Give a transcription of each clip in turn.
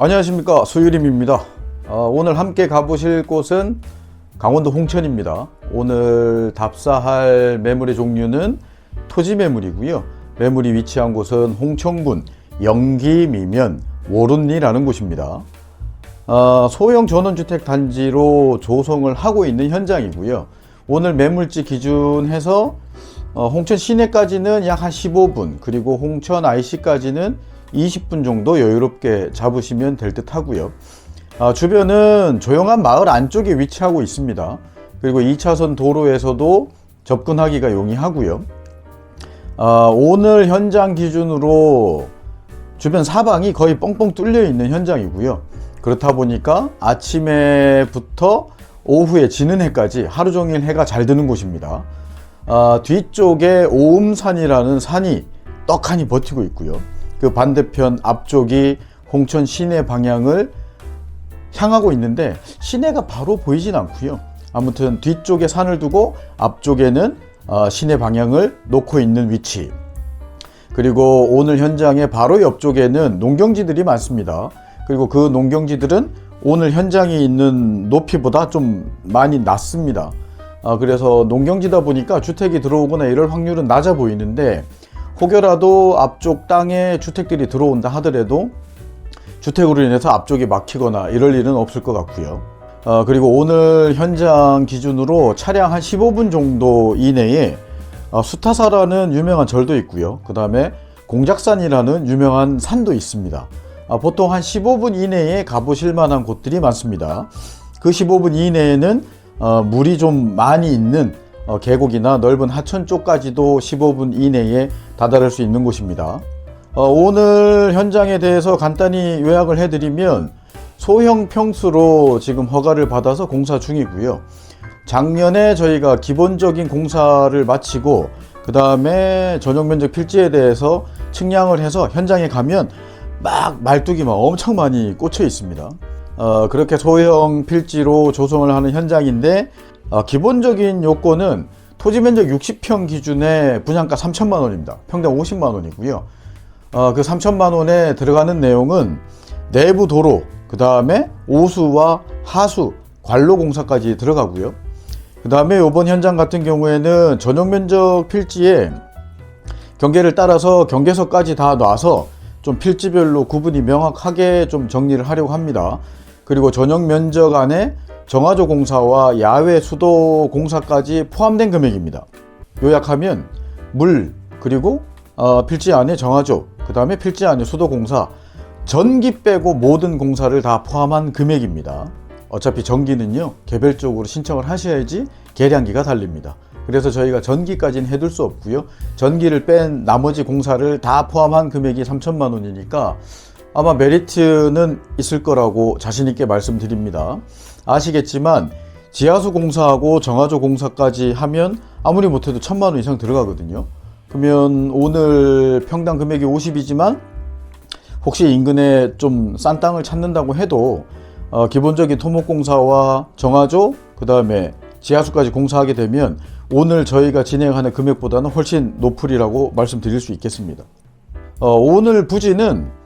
안녕하십니까 수유림입니다. 어, 오늘 함께 가보실 곳은 강원도 홍천입니다. 오늘 답사할 매물의 종류는 토지 매물이고요. 매물이 위치한 곳은 홍천군 영기미면 오룬리라는 곳입니다. 어, 소형 전원주택 단지로 조성을 하고 있는 현장이고요. 오늘 매물지 기준해서 어, 홍천 시내까지는 약 한 15분, 그리고 홍천 IC까지는 20분 정도 여유롭게 잡으시면 될 듯 하고요. 아, 주변은 조용한 마을 안쪽에 위치하고 있습니다. 그리고 2차선 도로에서도 접근하기가 용이하고요. 아, 오늘 현장 기준으로 주변 사방이 거의 뻥뻥 뚫려 있는 현장이고요. 그렇다 보니까 아침에부터 오후에 지는 해까지 하루 종일 해가 잘 드는 곳입니다. 아, 뒤쪽에 오음산이라는 산이 떡하니 버티고 있고요. 그 반대편 앞쪽이 홍천 시내 방향을 향하고 있는데 시내가 바로 보이진 않고요. 아무튼 뒤쪽에 산을 두고 앞쪽에는 어, 시내 방향을 놓고 있는 위치. 그리고 오늘 현장의 바로 옆쪽에는 농경지들이 많습니다. 그리고 그 농경지들은 오늘 현장이 있는 높이보다 좀 많이 낮습니다. 아, 그래서 농경지다 보니까 주택이 들어오거나 이럴 확률은 낮아 보이는데 혹여라도 앞쪽 땅에 주택들이 들어온다 하더라도 주택으로 인해서 앞쪽이 막히거나 이럴 일은 없을 것 같고요. 어, 그리고 오늘 현장 기준으로 차량 한 15분 정도 이내에 어, 수타사라는 유명한 절도 있고요. 그 다음에 공작산이라는 유명한 산도 있습니다. 아, 보통 한 15분 이내에 가보실 만한 곳들이 많습니다. 그 15분 이내에는 어, 물이 좀 많이 있는 어, 계곡이나 넓은 하천 쪽까지도 15분 이내에 다다를 수 있는 곳입니다. 어, 오늘 현장에 대해서 간단히 요약을 해드리면 소형 평수로 지금 허가를 받아서 공사 중이고요. 작년에 저희가 기본적인 공사를 마치고 그 다음에 전용 면적 필지에 대해서 측량을 해서 현장에 가면 막 말뚝이 막 엄청 많이 꽂혀 있습니다. 어, 그렇게 소형 필지로 조성을 하는 현장인데 어, 기본적인 요건은 토지 면적 60평 기준의 분양가 3천만 원입니다. 평당 50만 원이고요. 어, 그 3천만 원에 들어가는 내용은 내부 도로, 그 다음에 오수와 하수, 관로 공사까지 들어가고요. 그 다음에 이번 현장 같은 경우에는 전용 면적 필지에 경계를 따라서 경계서까지 다 놔서 좀 필지별로 구분이 명확하게 좀 정리를 하려고 합니다. 그리고 전용 면적 안에 정화조 공사와 야외 수도 공사까지 포함된 금액입니다. 요약하면 물 그리고 어, 필지 안에 정화조 그 다음에 필지 안에 수도 공사 전기 빼고 모든 공사를 다 포함한 금액입니다. 어차피 전기는요 개별적으로 신청을 하셔야지 계량기가 달립니다. 그래서 저희가 전기까지는 해둘 수 없고요. 전기를 뺀 나머지 공사를 다 포함한 금액이 3천만 원이니까 아마 메리트는 있을 거라고 자신있게 말씀드립니다. 아시겠지만 지하수 공사하고 정화조 공사까지 하면 아무리 못해도 천만 원 이상 들어가거든요. 그러면 오늘 평당 금액이 50이지만 혹시 인근에 좀 싼 땅을 찾는다고 해도 어, 기본적인 토목 공사와 정화조 그 다음에 지하수까지 공사하게 되면 오늘 저희가 진행하는 금액보다는 훨씬 높으리라고 말씀드릴 수 있겠습니다. 어, 오늘 부지는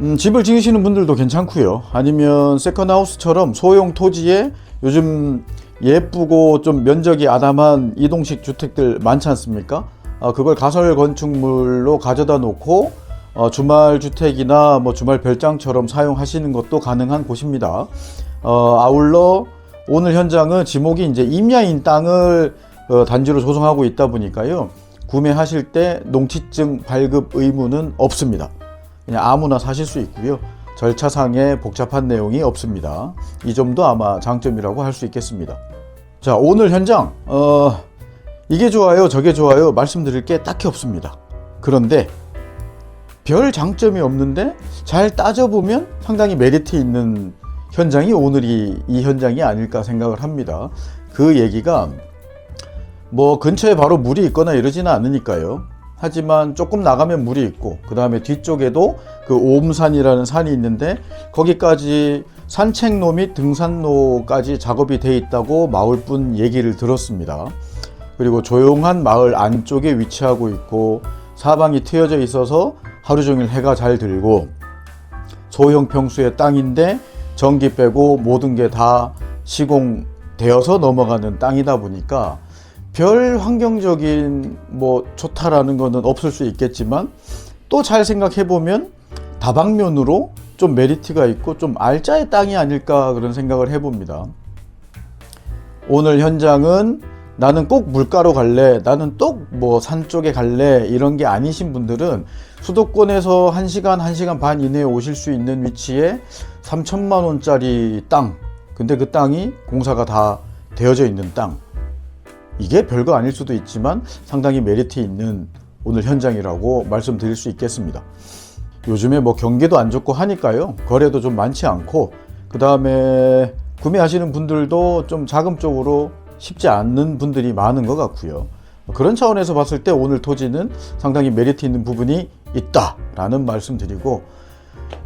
음, 집을 지으시는 분들도 괜찮고요. 아니면 세컨하우스처럼 소형 토지에 요즘 예쁘고 좀 면적이 아담한 이동식 주택들 많지 않습니까? 어, 그걸 가설 건축물로 가져다 놓고 어, 주말 주택이나 뭐 주말 별장처럼 사용하시는 것도 가능한 곳입니다. 어, 아울러 오늘 현장은 지목이 이제 임야인 땅을 어, 단지로 조성하고 있다 보니까요. 구매하실 때 농지증 발급 의무는 없습니다. 그냥 아무나 사실 수 있고요. 절차상에 복잡한 내용이 없습니다. 이 점도 아마 장점이라고 할 수 있겠습니다. 자, 오늘 현장, 어, 이게 좋아요, 저게 좋아요, 말씀드릴 게 딱히 없습니다. 그런데 별 장점이 없는데 잘 따져보면 상당히 메리트 있는 현장이 오늘이 이 현장이 아닐까 생각을 합니다. 그 얘기가 뭐 근처에 바로 물이 있거나 이러지는 않으니까요. 하지만 조금 나가면 물이 있고 그 다음에 뒤쪽에도 그 오음산이라는 산이 있는데 거기까지 산책로 및 등산로까지 작업이 돼 있다고 마을분 얘기를 들었습니다. 그리고 조용한 마을 안쪽에 위치하고 있고 사방이 트여져 있어서 하루 종일 해가 잘 들고 소형 평수의 땅인데 전기 빼고 모든 게 다 시공되어서 넘어가는 땅이다 보니까 별 환경적인 뭐 좋다라는 거는 없을 수 있겠지만 또 잘 생각해 보면 다방면으로 좀 메리트가 있고 좀 알짜의 땅이 아닐까 그런 생각을 해봅니다. 오늘 현장은 나는 꼭 물가로 갈래, 나는 또 뭐 산 쪽에 갈래 이런 게 아니신 분들은 수도권에서 1시간, 1시간 반 이내에 오실 수 있는 위치에 3천만 원짜리 땅. 근데 그 땅이 공사가 다 되어져 있는 땅. 이게 별거 아닐 수도 있지만 상당히 메리트 있는 오늘 현장이라고 말씀드릴 수 있겠습니다. 요즘에 뭐 경기도 안 좋고 하니까요. 거래도 좀 많지 않고 그 다음에 구매하시는 분들도 좀 자금적으로 쉽지 않는 분들이 많은 것 같고요. 그런 차원에서 봤을 때 오늘 토지는 상당히 메리트 있는 부분이 있다라는 말씀 드리고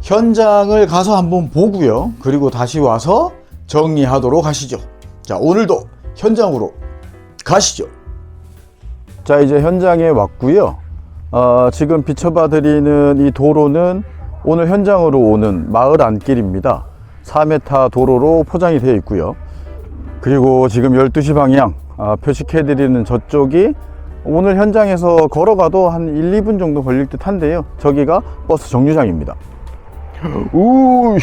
현장을 가서 한번 보고요. 그리고 다시 와서 정리하도록 하시죠. 자, 오늘도 현장으로 가시죠. 자, 이제 현장에 왔고요. 어, 지금 비춰봐 드리는 이 도로는 오늘 현장으로 오는 마을 안길입니다. 4m 도로로 포장이 되어 있고요. 그리고 지금 12시 방향 아, 표식해 드리는 저쪽이 오늘 현장에서 걸어가도 한 1, 2분 정도 걸릴 듯 한데요. 저기가 버스 정류장입니다. 우,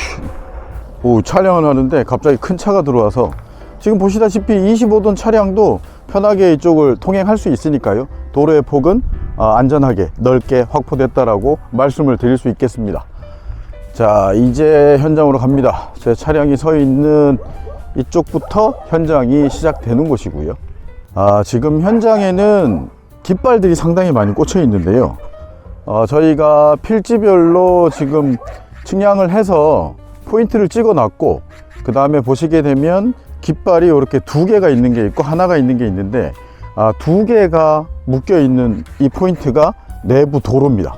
오, 촬영을 하는데 갑자기 큰 차가 들어와서 지금 보시다시피 25돈 차량도 편하게 이쪽을 통행할 수 있으니까요. 도로의 폭은 아, 안전하게 넓게 확보됐다라고 말씀을 드릴 수 있겠습니다. 자, 이제 현장으로 갑니다. 제 차량이 서 있는 이쪽부터 현장이 시작되는 곳이고요. 아, 지금 현장에는 깃발들이 상당히 많이 꽂혀 있는데요. 어, 저희가 필지별로 지금 측량을 해서 포인트를 찍어 놨고, 그 다음에 보시게 되면 깃발이 이렇게 두 개가 있는 게 있고, 하나가 있는 게 있는데, 아, 두 개가 묶여 있는 이 포인트가 내부 도로입니다.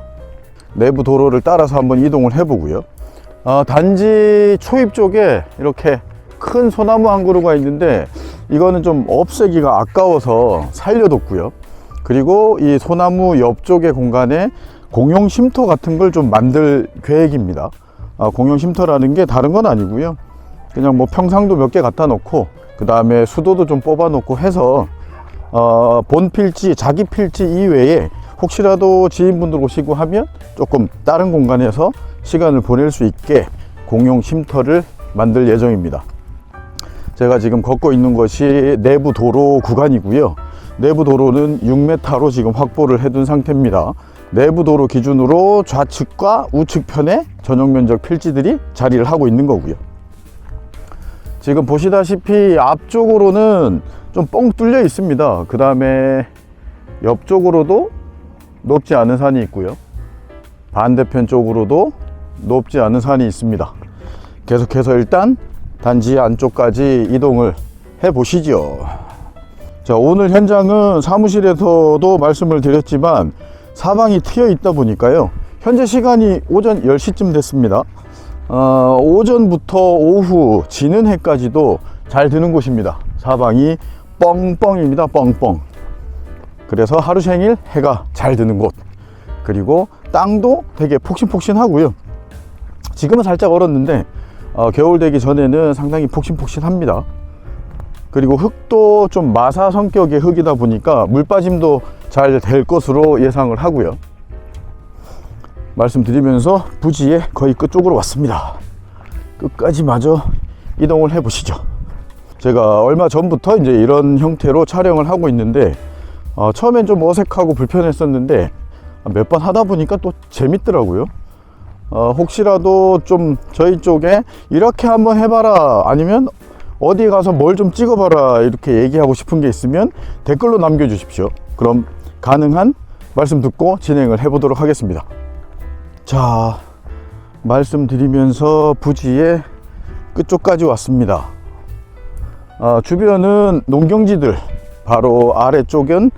내부 도로를 따라서 한번 이동을 해보고요. 어, 단지 초입 쪽에 이렇게 큰 소나무 한 그루가 있는데 이거는 좀 없애기가 아까워서 살려뒀고요. 그리고 이 소나무 옆쪽의 공간에 공용 쉼터 같은 걸 좀 만들 계획입니다. 아, 공용 쉼터라는 게 다른 건 아니고요. 그냥 뭐 평상도 몇 개 갖다 놓고 그 다음에 수도도 좀 뽑아 놓고 해서 어, 본 필지, 자기 필지 이외에 혹시라도 지인분들 오시고 하면 조금 다른 공간에서 시간을 보낼 수 있게 공용 쉼터를 만들 예정입니다. 제가 지금 걷고 있는 것이 내부 도로 구간이고요. 내부 도로는 6m로 지금 확보를 해둔 상태입니다. 내부 도로 기준으로 좌측과 우측 편에 전용 면적 필지들이 자리를 하고 있는 거고요. 지금 보시다시피 앞쪽으로는 좀 뻥 뚫려 있습니다. 그 다음에 옆쪽으로도 높지 않은 산이 있고요. 반대편 쪽으로도 높지 않은 산이 있습니다. 계속해서 일단 단지 안쪽까지 이동을 해 보시죠. 자, 오늘 현장은 사무실에서도 말씀을 드렸지만 사방이 트여 있다 보니까요. 현재 시간이 오전 10시쯤 됐습니다. 어, 오전부터 오후 지는 해까지도 잘 드는 곳입니다. 사방이 뻥뻥입니다. 뻥뻥. 그래서 하루 종일 해가 잘 드는 곳. 그리고 땅도 되게 폭신폭신하고요. 지금은 살짝 얼었는데 어, 겨울 되기 전에는 상당히 폭신폭신합니다. 그리고 흙도 좀 마사 성격의 흙이다 보니까 물 빠짐도 잘 될 것으로 예상을 하고요. 말씀드리면서 부지의 거의 끝쪽으로 왔습니다. 끝까지 마저 이동을 해 보시죠. 제가 얼마 전부터 이제 이런 형태로 촬영을 하고 있는데 어, 처음엔 좀 어색하고 불편했었는데 몇 번 하다 보니까 또 재밌더라고요. 어, 혹시라도 좀 저희 쪽에 이렇게 한번 해봐라 아니면 어디 가서 뭘 좀 찍어봐라 이렇게 얘기하고 싶은 게 있으면 댓글로 남겨주십시오. 그럼 가능한 말씀 듣고 진행을 해보도록 하겠습니다. 자, 말씀드리면서 부지의 끝쪽까지 왔습니다. 아, 주변은 농경지들, 바로 아래쪽은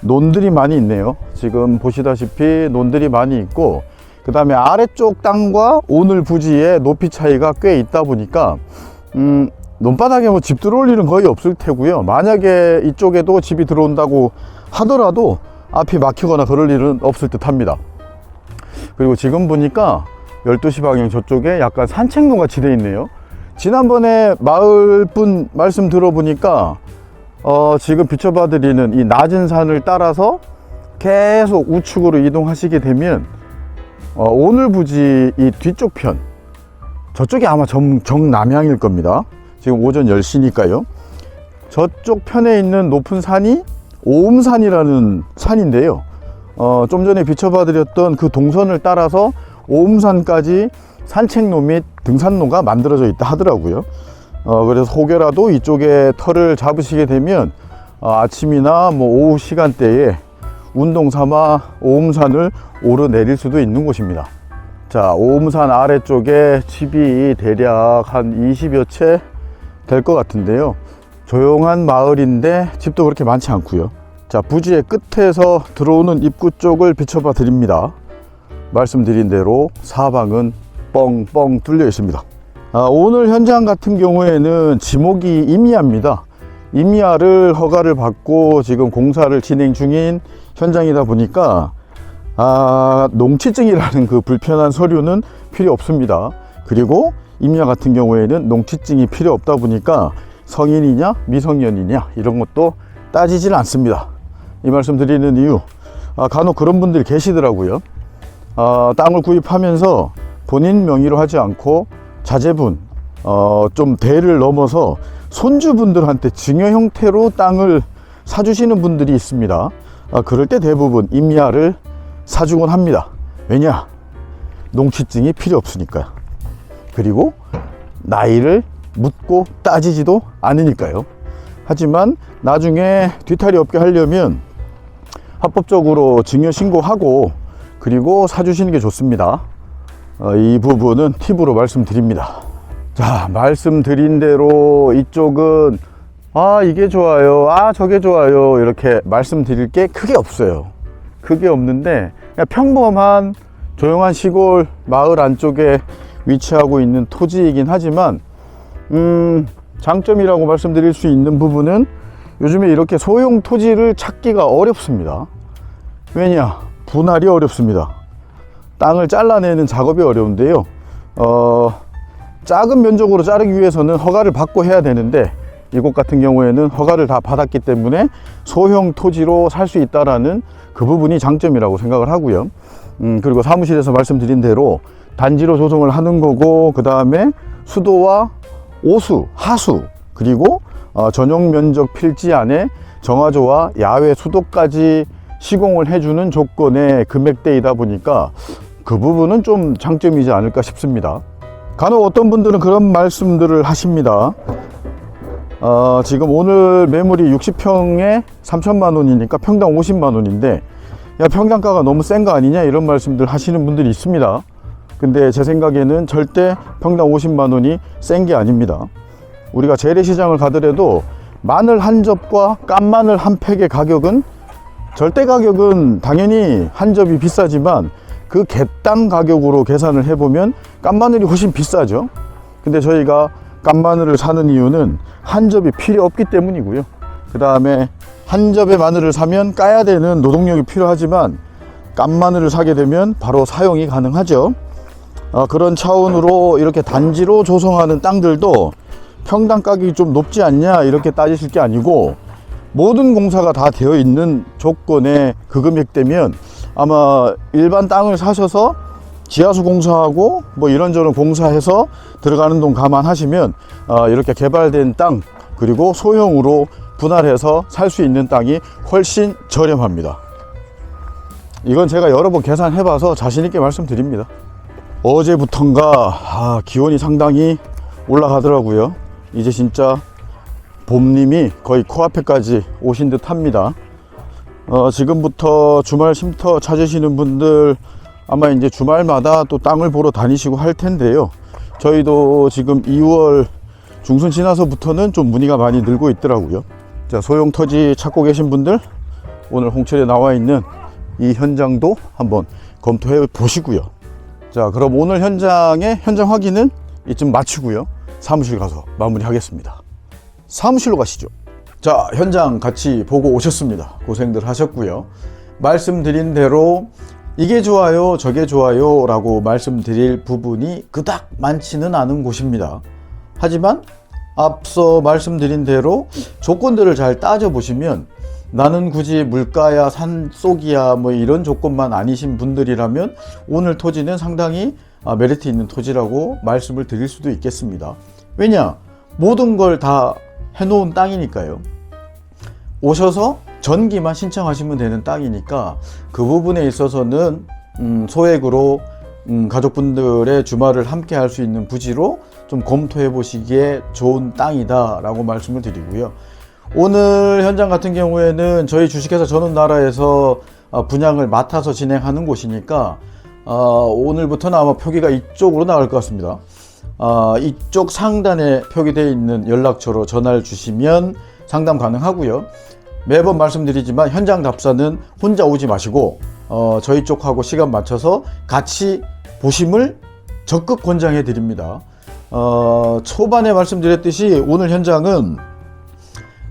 논들이 많이 있네요. 지금 보시다시피 논들이 많이 있고, 그 다음에 아래쪽 땅과 오늘 부지의 높이 차이가 꽤 있다 보니까, 음, 논바닥에 뭐 집 들어올 일은 거의 없을 테고요. 만약에 이쪽에도 집이 들어온다고 하더라도 앞이 막히거나 그럴 일은 없을 듯 합니다. 그리고 지금 보니까 12시 방향 저쪽에 약간 산책로가 지대 있네요. 지난번에 마을분 말씀 들어보니까 어, 지금 비춰봐 드리는 이 낮은 산을 따라서 계속 우측으로 이동하시게 되면 어, 오늘 부지 이 뒤쪽 편 저쪽이 아마 정, 정남향일 겁니다. 지금 오전 10시니까요. 저쪽 편에 있는 높은 산이 오음산이라는 산인데요. 어, 좀 전에 비춰봐드렸던 그 동선을 따라서 오음산까지 산책로 및 등산로가 만들어져 있다 하더라고요. 어, 그래서 혹여라도 이쪽에 터를 잡으시게 되면 어, 아침이나 뭐 오후 시간대에 운동 삼아 오음산을 오르내릴 수도 있는 곳입니다. 자, 오음산 아래쪽에 집이 대략 한 20여 채 될 것 같은데요. 조용한 마을인데 집도 그렇게 많지 않고요. 자, 부지의 끝에서 들어오는 입구 쪽을 비춰봐 드립니다. 말씀드린 대로 사방은 뻥뻥 뚫려 있습니다. 아, 오늘 현장 같은 경우에는 지목이 임야입니다. 임야를 허가를 받고 지금 공사를 진행 중인 현장이다 보니까 아, 농취증이라는 그 불편한 서류는 필요 없습니다. 그리고 임야 같은 경우에는 농취증이 필요 없다 보니까 성인이냐 미성년이냐 이런 것도 따지질 않습니다. 이 말씀 드리는 이유 아, 간혹 그런 분들이 계시더라고요. 아, 땅을 구입하면서 본인 명의로 하지 않고 자제분 어, 좀 대를 넘어서 손주분들한테 증여 형태로 땅을 사주시는 분들이 있습니다. 아, 그럴 때 대부분 임야를 사주곤 합니다. 왜냐? 농취증이 필요 없으니까요. 그리고 나이를 묻고 따지지도 않으니까요. 하지만 나중에 뒤탈이 없게 하려면 합법적으로 증여 신고하고 그리고 사주시는 게 좋습니다. 어, 이 부분은 팁으로 말씀드립니다. 자, 말씀드린 대로 이쪽은 아, 이게 좋아요. 아, 저게 좋아요. 이렇게 말씀드릴 게 크게 없어요. 크게 없는데 평범한 조용한 시골 마을 안쪽에 위치하고 있는 토지이긴 하지만 음, 장점이라고 말씀드릴 수 있는 부분은 요즘에 이렇게 소형 토지를 찾기가 어렵습니다. 왜냐? 분할이 어렵습니다. 땅을 잘라내는 작업이 어려운데요. 어, 작은 면적으로 자르기 위해서는 허가를 받고 해야 되는데 이곳 같은 경우에는 허가를 다 받았기 때문에 소형 토지로 살 수 있다라는 그 부분이 장점이라고 생각을 하고요. 음, 그리고 사무실에서 말씀드린 대로 단지로 조성을 하는 거고 그 다음에 수도와 오수, 하수 그리고 어, 전용 면적 필지 안에 정화조와 야외 수도까지 시공을 해주는 조건의 금액대이다 보니까 그 부분은 좀 장점이지 않을까 싶습니다. 간혹 어떤 분들은 그런 말씀들을 하십니다. 어, 지금 오늘 매물이 60평에 3천만 원이니까 평당 50만 원인데 야 평당가가 너무 센 거 아니냐 이런 말씀들 하시는 분들이 있습니다. 근데 제 생각에는 절대 평당 50만 원이 센 게 아닙니다. 우리가 재래시장을 가더라도 마늘 한 접과 깐마늘 한 팩의 가격은 절대 가격은 당연히 한 접이 비싸지만 그 갯당 가격으로 계산을 해보면 깐마늘이 훨씬 비싸죠. 근데 저희가 깐마늘을 사는 이유는 한 접이 필요 없기 때문이고요. 그 다음에 한 접의 마늘을 사면 까야 되는 노동력이 필요하지만 깐마늘을 사게 되면 바로 사용이 가능하죠. 어, 그런 차원으로 이렇게 단지로 조성하는 땅들도 평당 가격이 좀 높지 않냐 이렇게 따지실 게 아니고 모든 공사가 다 되어 있는 조건에 그 금액되면 아마 일반 땅을 사셔서 지하수 공사하고 뭐 이런저런 공사해서 들어가는 돈 감안하시면 어, 이렇게 개발된 땅 그리고 소형으로 분할해서 살 수 있는 땅이 훨씬 저렴합니다. 이건 제가 여러 번 계산해 봐서 자신 있게 말씀드립니다. 어제부턴가 아, 기온이 상당히 올라가더라고요. 이제 진짜 봄님이 거의 코앞에까지 오신 듯 합니다. 어, 지금부터 주말 쉼터 찾으시는 분들 아마 이제 주말마다 또 땅을 보러 다니시고 할 텐데요. 저희도 지금 2월 중순 지나서부터는 좀 문의가 많이 늘고 있더라고요. 자, 소형 터지 찾고 계신 분들 오늘 홍철에 나와 있는 이 현장도 한번 검토해 보시고요. 자, 그럼 오늘 현장의 현장 확인은 이쯤 마치고요. 사무실 가서 마무리하겠습니다. 사무실로 가시죠. 자, 현장 같이 보고 오셨습니다. 고생들 하셨고요. 말씀드린 대로 이게 좋아요, 저게 좋아요 라고 말씀드릴 부분이 그닥 많지는 않은 곳입니다. 하지만 앞서 말씀드린 대로 조건들을 잘 따져보시면 나는 굳이 물가야 산속이야 뭐 이런 조건만 아니신 분들이라면 오늘 토지는 상당히 아, 메리트 있는 토지라고 말씀을 드릴 수도 있겠습니다. 왜냐? 모든 걸 다 해놓은 땅이니까요. 오셔서 전기만 신청하시면 되는 땅이니까 그 부분에 있어서는 음, 소액으로 음, 가족분들의 주말을 함께 할 수 있는 부지로 좀 검토해 보시기에 좋은 땅이다 라고 말씀을 드리고요. 오늘 현장 같은 경우에는 저희 주식회사 전원 나라에서 아, 분양을 맡아서 진행하는 곳이니까 아, 오늘부터는 아마 표기가 이쪽으로 나갈 것 같습니다. 아, 이쪽 상단에 표기되어 있는 연락처로 전화를 주시면 상담 가능하고요. 매번 말씀드리지만 현장 답사는 혼자 오지 마시고 어, 저희 쪽하고 시간 맞춰서 같이 보심을 적극 권장해 드립니다. 어, 초반에 말씀드렸듯이 오늘 현장은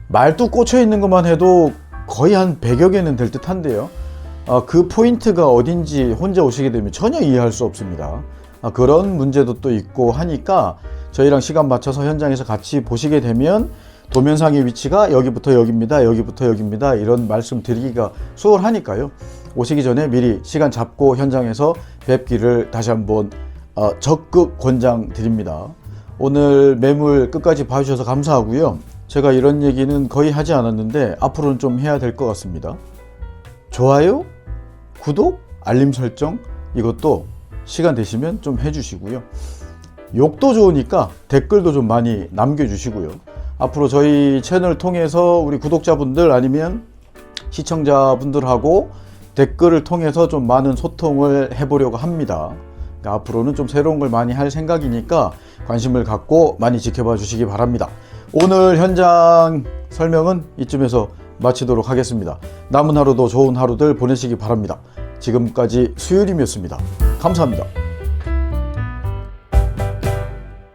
말뚝 꽂혀 있는 것만 해도 거의 한 100여 개는 될 듯한데요. 어, 그 포인트가 어딘지 혼자 오시게 되면 전혀 이해할 수 없습니다. 아, 그런 문제도 또 있고 하니까 저희랑 시간 맞춰서 현장에서 같이 보시게 되면 도면상의 위치가 여기부터 여기입니다. 여기부터 여기입니다. 이런 말씀 드리기가 수월하니까요. 오시기 전에 미리 시간 잡고 현장에서 뵙기를 다시 한번 어, 적극 권장 드립니다. 오늘 매물 끝까지 봐주셔서 감사하고요. 제가 이런 얘기는 거의 하지 않았는데 앞으로는 좀 해야 될 것 같습니다. 좋아요, 구독, 알림 설정 이것도 시간 되시면 좀 해주시고요. 욕도 좋으니까 댓글도 좀 많이 남겨주시고요. 앞으로 저희 채널 통해서 우리 구독자분들 아니면 시청자분들하고 댓글을 통해서 좀 많은 소통을 해보려고 합니다. 그러니까 앞으로는 좀 새로운 걸 많이 할 생각이니까 관심을 갖고 많이 지켜봐 주시기 바랍니다. 오늘 현장 설명은 이쯤에서 마치도록 하겠습니다. 남은 하루도 좋은 하루들 보내시기 바랍니다. 지금까지 수유림이었습니다. 감사합니다.